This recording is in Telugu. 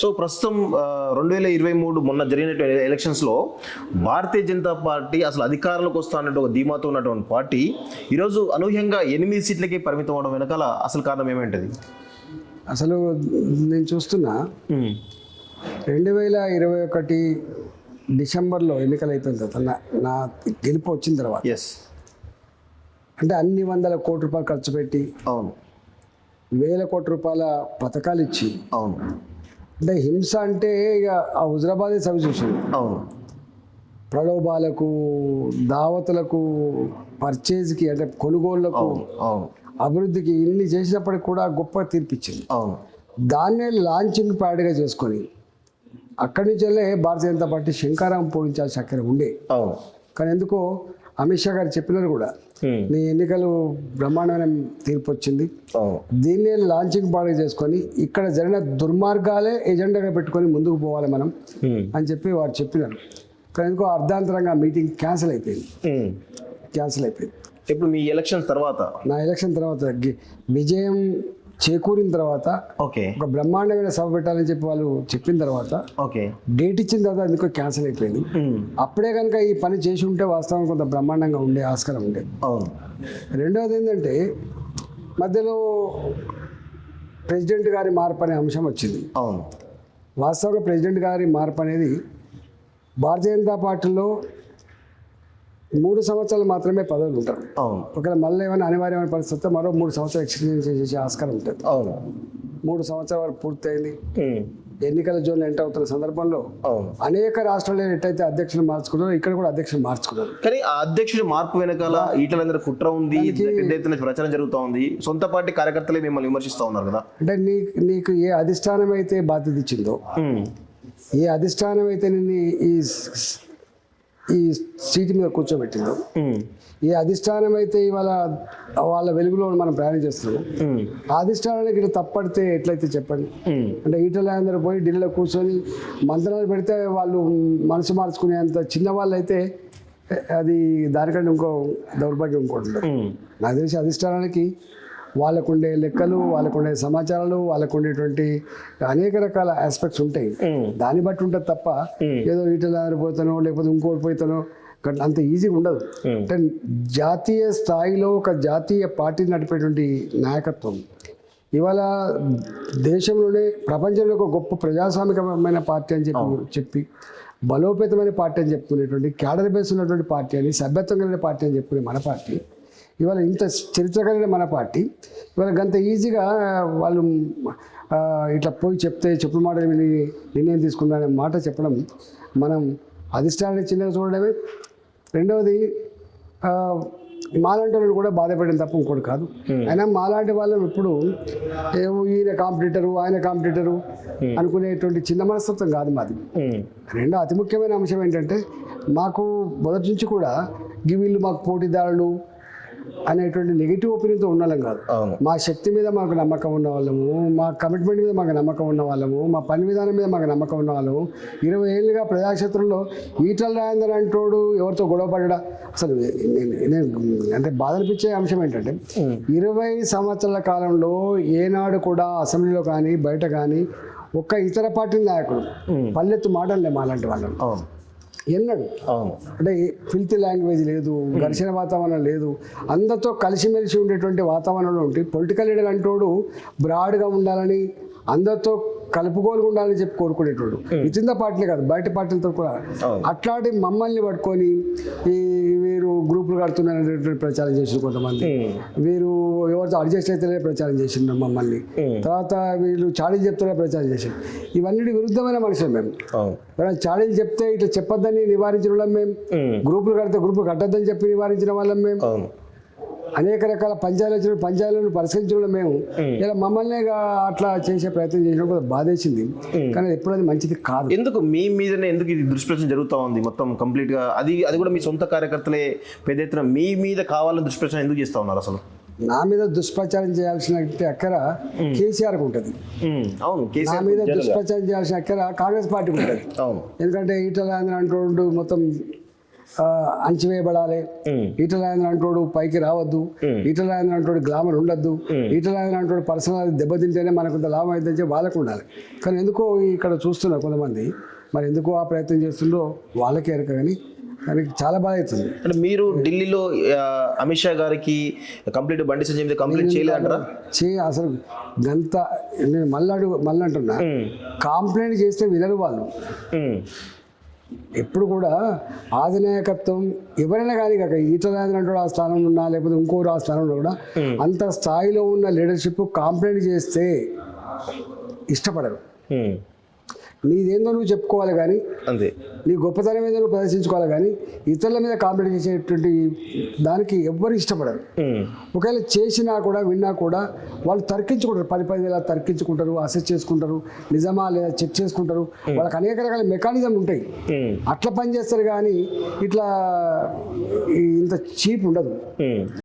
సో ప్రస్తుతం రెండు వేల ఇరవై మూడు మొన్న జరిగినటువంటి ఎలక్షన్స్లో భారతీయ జనతా పార్టీ అసలు అధికారంలోకి వస్తా అన్నట్టు ఒక ధీమాతో ఉన్నటువంటి పార్టీ ఈరోజు అనూహ్యంగా ఎనిమిది సీట్లకి పరిమితం అవడం వెనకాల అసలు కారణం ఏమేంటది? అసలు నేను చూస్తున్నా రెండు వేల ఇరవై ఒకటి డిసెంబర్లో ఎన్నికలు అయిపోయిన తర్వాత నా నా గెలుపు వచ్చిన తర్వాత. ఎస్ అంటే అన్ని వందల కోట్ల రూపాయలు ఖర్చు పెట్టి అవును. వేల కోట్ల రూపాయల పథకాలు ఇచ్చి అవును. అంటే హింస అంటే ఇక ఆ హుజరాబాదే సవి చూసింది. అవును. ప్రలోభాలకు దావతులకు పర్చేజ్కి అంటే కొనుగోళ్ళకు అభివృద్ధికి ఇన్ని చేసినప్పటికి కూడా గొప్ప తీర్పిచ్చింది దాన్నే లాంచింగ్ ప్యాడ్గా చేసుకొని అక్కడి నుంచి వెళ్ళే భారతీయ జనతా పార్టీ శంకారం పూరించాల్సిన అక్కడ ఉండే. కానీ ఎందుకో అమిత్ షా గారు చెప్పినారు కూడా. నీ ఎన్నికలు బ్రహ్మాండమైన తీర్పు వచ్చింది. దీన్నే లాంచింగ్ పాడ్గా చేసుకొని ఇక్కడ జరిగిన దుర్మార్గాలే ఎజెండాగా పెట్టుకొని ముందుకు పోవాలి మనం. అని చెప్పి వారు చెప్పినారు. కానీ ఎందుకో అర్ధాంతరంగా మీటింగ్ క్యాన్సిల్ అయిపోయింది. క్యాన్సిల్ అయిపోయింది. ఇప్పుడు మీ ఎలక్షన్ తర్వాత? నా ఎలక్షన్ తర్వాత విజయం చేకూరిన తర్వాత ఓకే. ఒక బ్రహ్మాండమైన సభ పెట్టాలని చెప్పి వాళ్ళు చెప్పిన తర్వాత ఓకే. డేట్ ఇచ్చిన తర్వాత ఎందుకో క్యాన్సిల్ అయిపోయింది. అప్పుడే కనుక ఈ పని చేసి ఉంటే వాస్తవం కొంత బ్రహ్మాండంగా ఉండే ఆస్కారం ఉండేది అవును. రెండవది ఏంటంటే మధ్యలో ప్రెసిడెంట్ గారి మార్పు అనే అంశం వచ్చింది. అవును. వాస్తవంగా ప్రెసిడెంట్ గారి మార్పు అనేది భారతీయ జనతా పార్టీలో మూడు సంవత్సరాలు మాత్రమే పదవులు ఉంటారు. అవును. ఒకవేళ మళ్ళీ ఏమైనా అనివార్యమైన పరిస్థితి మరో మూడు సంవత్సరాలు ఎక్స్టెన్షన్ చేసే ఆస్కారం ఉంటుంది. అవును. మూడు సంవత్సరాల వరకు పూర్తయింది. ఎన్నికల జోన్లు ఎంటర్ అవుతున్న సందర్భంలో అనేక రాష్ట్రాల్లో ఎట్టయితే అధ్యక్షులు మార్చుకున్నారో ఇక్కడ కూడా అధ్యక్షులు మార్చుకున్నారు. కానీ ఆ అధ్యక్షుడి మార్పు వెనకాల ఈటలందరూ కుట్ర ఉంది పెద్ద ఎత్తున ప్రచారం జరుగుతూ ఉంది. సొంత పార్టీ కార్యకర్తలే మిమ్మల్ని విమర్శిస్తూ ఉన్నారు కదా? అంటే నీకు నీకు ఏ అధిష్టానం అయితే బాధ్యత ఇచ్చిందో ఏ అధిష్టానం అయితే నిన్ను ఈ ఈ సీటు మీద కూర్చోబెట్టిందో ఏ అధిష్టానం అయితే ఇవాళ వాళ్ళ వెలుగులో మనం ప్రయాణం చేస్తున్నాము ఆ అధిష్టానానికి ఇట్లా తప్పడితే ఎట్లయితే చెప్పండి? అంటే ఈటల అందరూ పోయి ఢిల్లీలో కూర్చొని మంత్రాలు పెడితే వాళ్ళు మనసు మార్చుకునేంత చిన్న వాళ్ళు అయితే అది దానికంటే ఇంకో దౌర్భాగ్యం ఇంకోటి నాకు తెలిసి అధిష్టానానికి వాళ్ళకుండే లెక్కలు వాళ్ళకుండే సమాచారాలు వాళ్ళకు ఉండేటువంటి అనేక రకాల ఆస్పెక్ట్స్ ఉంటాయి. దాన్ని బట్టి ఉంటుంది తప్ప ఏదో ఈటల పోతానో లేకపోతే ఇంకోటి పోతానో అంత ఈజీగా ఉండదు. అంటే జాతీయ స్థాయిలో ఒక జాతీయ పార్టీ నడిపేటువంటి నాయకత్వం. ఇవాళ దేశంలోనే ప్రపంచంలో ఒక గొప్ప ప్రజాస్వామికమైన పార్టీ అని చెప్పి చెప్పి బలోపేతమైన పార్టీ అని చెప్పుకునేటువంటి క్యాడర్ బేస్ ఉన్నటువంటి పార్టీ అని సభ్యత్వం కలిగిన పార్టీ అని చెప్పుకునే మన పార్టీ. ఇవాళ ఇంత చరిత్ర కలిగిన మన పార్టీ. ఇవాళ గంత ఈజీగా వాళ్ళు ఇట్లా పోయి చెప్తే చెప్పుడు మాటలు విని నిర్ణయం తీసుకున్నారనే మాట చెప్పడం మనం అధిష్టానాన్ని చిన్నగా చూడడమే. రెండవది మాలాంటి వాళ్ళని కూడా బాధపడడం తప్ప ఇంకోటి కాదు. అయినా మాలాంటి వాళ్ళం ఇప్పుడు ఏమో ఈయన కాంపిటీటరు ఆయన కాంపిటీటరు అనుకునేటువంటి చిన్న మనస్తత్వం కాదు మాది. రెండో అతి ముఖ్యమైన అంశం ఏంటంటే మాకు మొదటి నుంచి కూడా గి వీళ్ళు మాకు పోటీదారులు అనేటువంటి నెగిటివ్ ఒపీనియన్తో ఉండాలం కాదు. మా శక్తి మీద మాకు నమ్మకం ఉన్న వాళ్ళము మా కమిట్మెంట్ మీద మాకు నమ్మకం ఉన్న వాళ్ళము మా పని విధానం మీద మాకు నమ్మకం ఉన్న వాళ్ళము ఇరవై ఏళ్ళుగా ప్రజాక్షేత్రంలో ఈటల రాజేందర్ అంటోడు ఎవరితో గొడవ పడ్డా? అసలు నేను- అంటే బాధ అనిపించే అంశం ఏంటంటే ఇరవై సంవత్సరాల కాలంలో ఏనాడు కూడా అసెంబ్లీలో కానీ బయట కానీ ఒక్క ఇతర పార్టీ నాయకుడు పల్లెత్తు మాటలే మాలాంటి అవును. ఎన్నడు. అంటే ఫిల్తీ లాంగ్వేజ్ లేదు ఘర్షణ వాతావరణం లేదు. అందరితో కలిసిమెలిసి ఉండేటువంటి వాతావరణంలో ఉంటే పొలిటికల్ లీడర్ అంటోడు బ్రాడ్గా ఉండాలని అందరితో కలుపుకోలుగా ఉండాలని చెప్పి కోరుకునేటోడు. ఇచ్చిన పార్టీలే కాదు బయట పార్టీలతో కూడా. అట్లాంటి మమ్మల్ని పట్టుకొని ఈ వీరు గ్రూపులు కడుతున్నారనేటువంటి ప్రచారం చేసిన కొంతమంది. వీరు ఎవరితో అడ్జస్ట్ అయితే ప్రచారం చేసిండ్రు మమ్మల్ని. తర్వాత వీళ్ళు చాడీలు చెప్తూనే ప్రచారం చేసిండ్రు ఇవన్నీ విరుద్ధమైన మనుషులు మేము. ఎవరైనా చాడీలు చెప్తే ఇట్లా చెప్పొద్దని నివారించిన వాళ్ళం మేము గ్రూపులు కడితే గ్రూపులు కట్టొద్దని చెప్పి నివారించిన వాళ్ళం మేము అనేక రకాల పంచాయతీలు పంచాయతీలను పరిష్కరించడం మేము ఇలా మమ్మల్ని అట్లా చేసే ప్రయత్నం చేసినప్పుడు కొంచెం బాధేసింది. కానీ ఎప్పుడు అది మంచిది కాదు. ఎందుకు మీ మీదనే ఎందుకు ఇది దుష్ప్రచారం జరుగుతూ ఉంది మొత్తం కంప్లీట్గా? అది అది కూడా మీ సొంత కార్యకర్తలే పెద్ద ఎత్తున మీ మీద కావాలని దుష్ప్రచారం ఎందుకు చేస్తా ఉన్నారు అసలు? నా మీద దుష్ప్రచారం చేయాల్సిన అక్కర కేసీఆర్కి ఉంటుంది. అవును నా కేసీఆర్ మీద. దుష్ప్రచారం చేయాల్సిన అక్కర కాంగ్రెస్ పార్టీకి ఉంటుంది. అవును. ఎందుకంటే ఈటల రాజేంద్ర అంటూ మొత్తం అణచివేయబడాలి. ఈటల రాజేంద్ర అంటోడు పైకి రావద్దు. ఈటల రాజేంద్ర అంటోడు గ్లామర్ ఉండద్దు. ఈటల రాజేంద్ర అంటోడు పర్సనల్ దెబ్బతింటేనే మనకు కొంత లాభం అవుతుందని చెప్పి వాళ్ళకు ఉండాలి. కానీ ఎందుకో ఇక్కడ చూస్తున్నా కొంతమంది. మరి ఎందుకో ఆ ప్రయత్నం చేస్తుండో వాళ్ళకే ఎరక కానీ చాలా బాధ అవుతుంది. అంటే మీరు ఢిల్లీలో అమిత్ షా గారికి కంప్లీట్ బండి సంజయ్ కంప్లీట్ చేయలేదంటారా చే అసలు గంత నేను మళ్ళీ అడుగు మళ్ళీ అంటున్నా కాంప్లైంట్ చేస్తే వినరు వాళ్ళు. ఎప్పుడు కూడా ఆధినాయకత్వం ఎవరైనా కానీ కాక ఈటల రాజేంద్ర అంటాడు ఆ స్థానంలో ఉన్నా లేకపోతే ఇంకోరు ఆ స్థానంలో కూడా అంత స్థాయిలో ఉన్న లీడర్షిప్ కాంప్లైంట్ చేస్తే ఇష్టపడరు. నీదేందో నువ్వు చెప్పుకోవాలి కానీ అంతే. నీ గొప్పతనం ఏదో నువ్వు ప్రదర్శించుకోవాలి కానీ ఇతరుల మీద కాంప్లైంట్ చేసేటువంటి దానికి ఎవ్వరు ఇష్టపడరు. ఒకవేళ చేసినా కూడా విన్నా కూడా వాళ్ళు తర్కించుకుంటారు. పది పది వేల తర్కించుకుంటారు అసెస్ చేసుకుంటారు నిజమా లేదా చెక్ చేసుకుంటారు. వాళ్ళకి అనేక రకాల మెకానిజం ఉంటాయి. అట్లా పని చేస్తారు కానీ ఇట్లా ఇంత చీప్ ఉండదు.